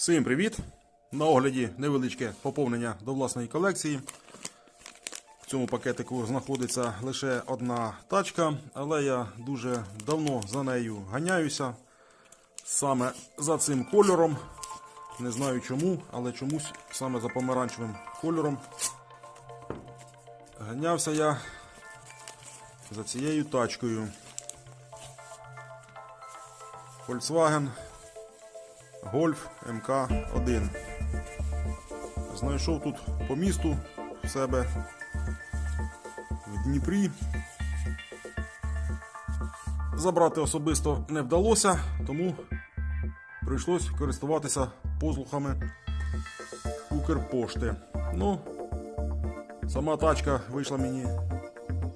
Всім привіт! На огляді невеличке поповнення до власної колекції. В цьому пакетику знаходиться лише одна тачка, але я дуже давно за нею ганяюся. Саме за цим кольором. Не знаю чому, але чомусь саме за помаранчевим кольором. Ганявся я за цією тачкою. Volkswagen Golf МК1. Знайшов тут по місту в себе в Дніпрі. Забрати особисто не вдалося, тому прийшлось користуватися послухами Укрпошти. Ну, сама тачка вийшла мені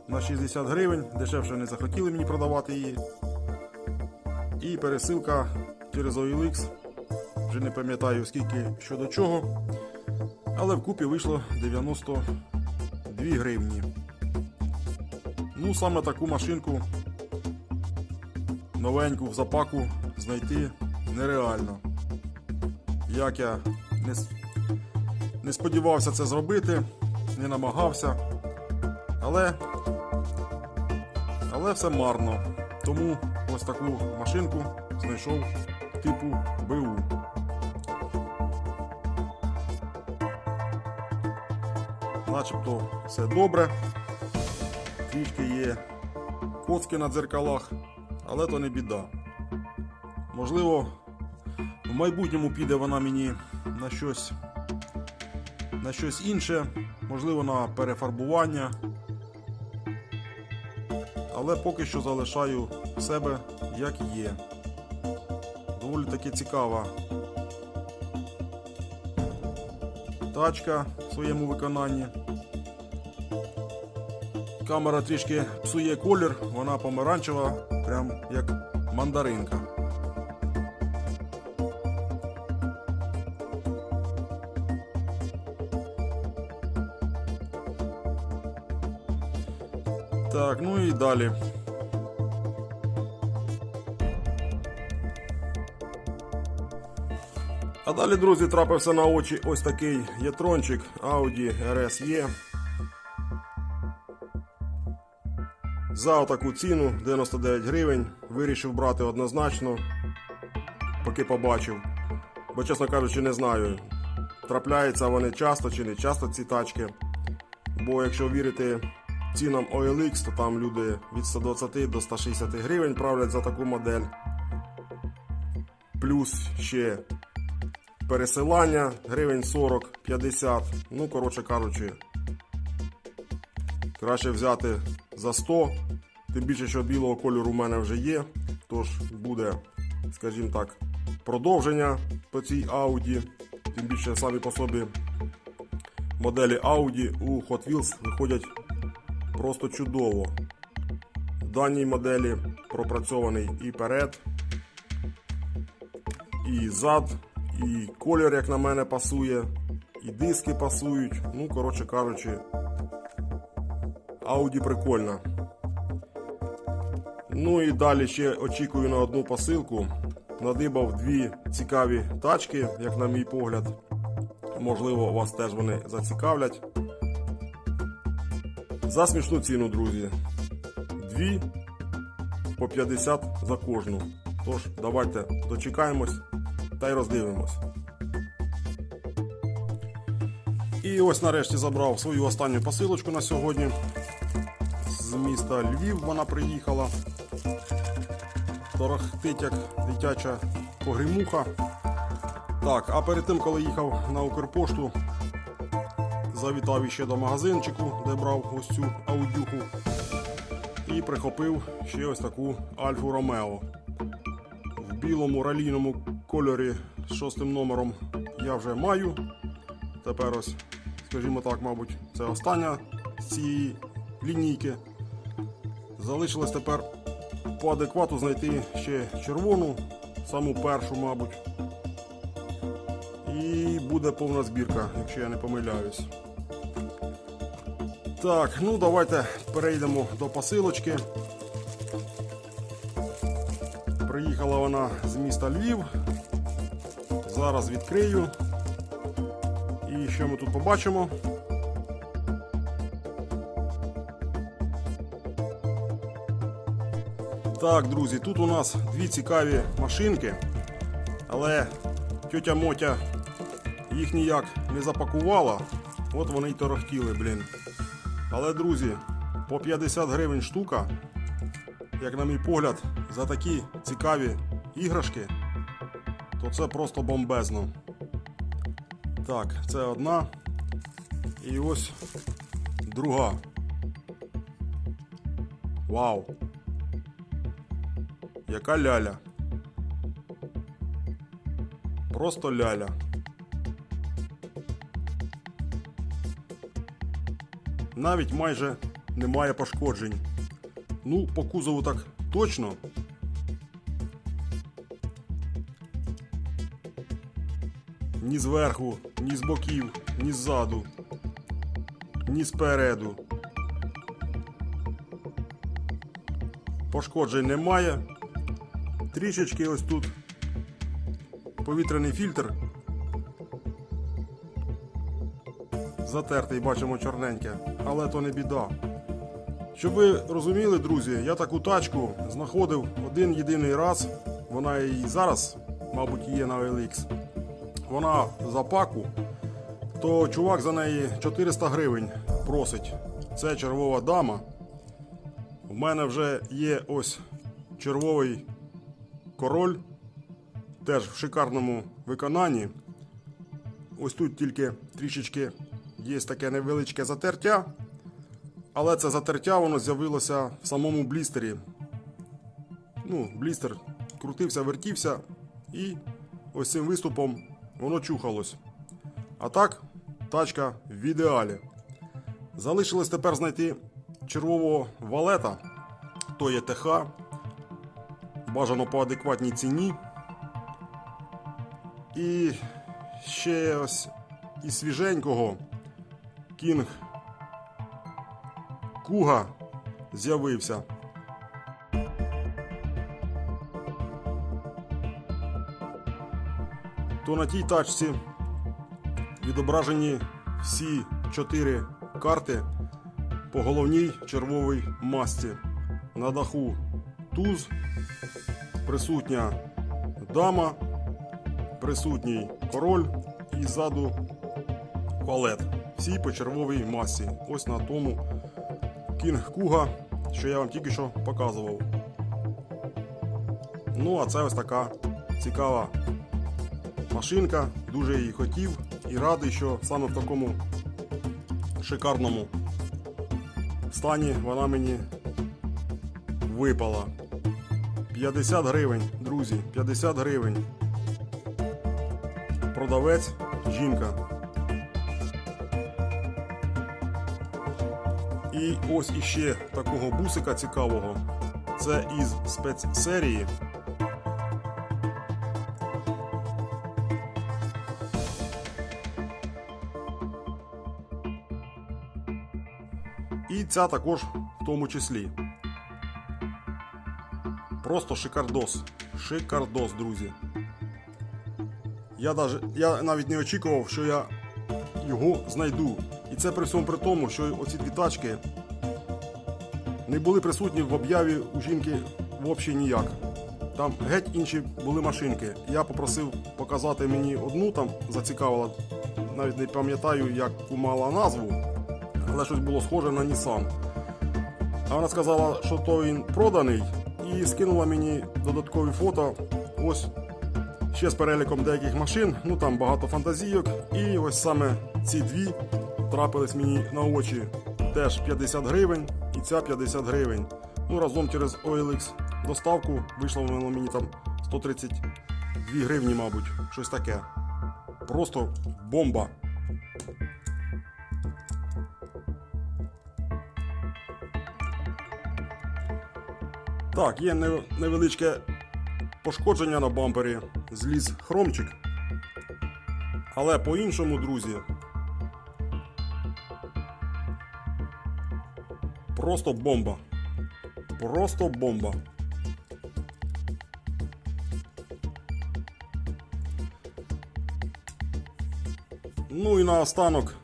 на 60 гривень, дешевше не захотіли мені продавати її. І пересилка через OLX. Вже не пам'ятаю скільки що до чого. Але вкупі вийшло 92 гривні. Ну, саме таку машинку новеньку в запаку знайти нереально. Як я не, не сподівався це зробити, не намагався. Але, але все марно. Тому ось таку машинку знайшов типу БУ. Начебто все добре. Трішки є коцки на дзеркалах, але то не біда. Можливо, в майбутньому піде вона мені на щось, на щось інше, можливо, на перефарбування. Але поки що залишаю себе як є. Доволі таки цікава тачка в своєму виконанні. Камера трішки псує колір, вона помаранчева, прям як мандаринка. Так, ну і далі. А далі, друзі, трапився на очі ось такий єтрончик Audi RSE. За таку ціну 99 гривень. Вирішив брати однозначно, поки побачив. Бо, чесно кажучи, не знаю, трапляються вони часто чи не часто ці тачки. Бо якщо вірити цінам OLX, то там люди від 120 до 160 гривень правлять за таку модель. Плюс ще пересилання гривень 40-50. Ну, коротше кажучи, краще взяти за 100. Тим більше, що білого кольору в мене вже є. Тож буде, скажімо так, продовження по цій Audi. Тим більше самі по собі моделі Audi у Hot Wheels виходять просто чудово. В даній моделі пропрацьований і перед, і зад, і колір, як на мене, пасує, і диски пасують. Ну, коротше кажучи, Audi прикольна. Ну і далі ще очікую на одну посилку. Надибав дві цікаві тачки, як на мій погляд. Можливо, вас теж вони зацікавлять. За смішну ціну, друзі. Дві по 50 за кожну. Тож, давайте дочекаємось та й роздивимось. І ось нарешті забрав свою останню посилочку на сьогодні. З міста Львів вона приїхала. Торохтить дитяча погрімуха. Так, а перед тим, коли їхав на Укрпошту, завітав іще до магазинчику, де брав ось цю аудюху. І прихопив ще ось таку Альфу Ромео. В білому ралійному кольорі з шостим номером я вже маю. Тепер ось, скажімо так, мабуть, це остання з цієї лінійки. Залишилось тепер по адеквату знайти ще червону, саму першу, мабуть. І буде повна збірка, якщо я не помиляюсь. Так, ну давайте перейдемо до посилочки. Приїхала вона з міста Львів. Зараз відкрию. І що ми тут побачимо? Так, друзі, тут у нас дві цікаві машинки, але тьотя Мотя їх ніяк не запакувала. От вони й торохтіли, блін. Але, друзі, по 50 гривень штука, як на мій погляд, за такі цікаві іграшки, то це просто бомбезно. Так, це одна. І ось друга. Вау! Яка ляля. Просто ляля. Навіть майже немає пошкоджень. Ну, по кузову так точно. Ні зверху, ні з боків, ні ззаду, ні спереду. Пошкоджень немає. Трішечки ось тут повітряний фільтр. Затертий, бачимо чорненьке, але то не біда. Щоб ви розуміли, друзі, я таку тачку знаходив один єдиний раз. Вона і зараз, мабуть, є на OLX. Вона за паку, то чувак за неї 400 гривень просить. Це червова дама. У мене вже є ось червовий король, теж в шикарному виконанні. Ось тут тільки трішечки є таке невеличке затертя, але це затертя воно з'явилося в самому блістері. Ну, блістер крутився, вертівся, і ось цим виступом воно чухалось. А так, тачка в ідеалі. Залишилось тепер знайти червового валета, то є ТХ, бажано по адекватній ціні. І ще ось із свіженького Кінг Куга з'явився. То на тій тачці відображені всі чотири карти по головній червовій масті. На даху туз, присутня дама, присутній король і ззаду валет. Всі по червовій масі. Ось на тому Кінг Куга, що я вам тільки що показував. Ну, а це ось така цікава машинка. Дуже її хотів і радий, що саме в такому шикарному стані вона мені випала. 50 гривень, друзі, 50 гривень. Продавець, жінка. І ось іще такого бусика цікавого. Це із спецсерії. І ця також в тому числі. Просто шикардос. Шикардос, друзі. Я, даже, я навіть не очікував, що я його знайду. І це при всьому при тому, що оці дві тачки не були присутні в об'яві у жінки взагалі ніяк. Там геть інші були машинки. Я попросив показати мені одну, там зацікавила, навіть не пам'ятаю, як мала назву, але щось було схоже на Nissan. А вона сказала, що то він проданий, і скинула мені додаткові фото. Ось ще з переліком деяких машин, ну там багато фантазійок. І ось саме ці дві трапились мені на очі. Теж 50 гривень і ця 50 гривень. Ну разом через OLX доставку вийшло воно мені там 132 гривні, мабуть, щось таке. Просто бомба. Так, є невеличке пошкодження на бампері, зліз хромчик. Але по-іншому, друзі. Просто бомба. Просто бомба. Ну і наостанок,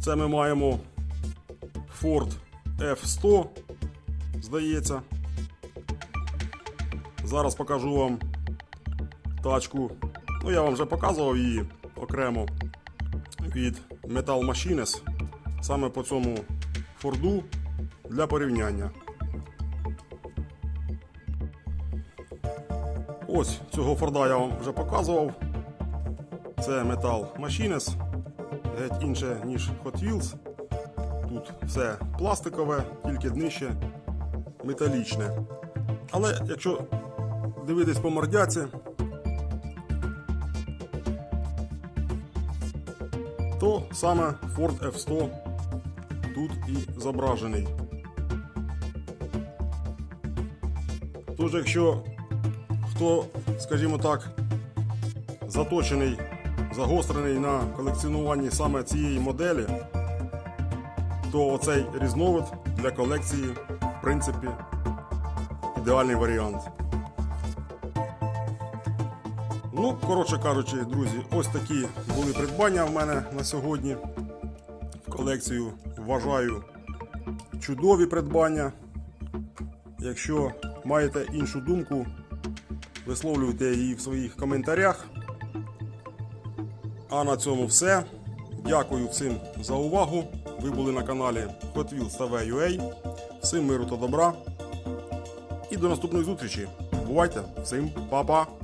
це ми маємо Ford F100, здається. Зараз покажу вам тачку. Ну, я вам вже показував її окремо від Metal Machines. Саме по цьому Форду для порівняння. Ось цього Форда я вам вже показував. Це Metal Machines. Геть інше, ніж Hot Wheels. Тут все пластикове, тільки днище металічне. Але якщо дивитись по мордяці, то саме Ford F100 тут і зображений. Тож, якщо хто, скажімо так, заточений, загострений на колекціонуванні саме цієї моделі, то оцей різновид для колекції, в принципі, ідеальний варіант. Ну, коротше кажучи, друзі, ось такі були придбання в мене на сьогодні. В колекцію вважаю чудові придбання. Якщо маєте іншу думку, висловлюйте її в своїх коментарях. А на цьому все. Дякую всім за увагу. Ви були на каналі Hot Wheels TV.ua. Всім миру та добра. І до наступної зустрічі. Бувайте! Всім па-па!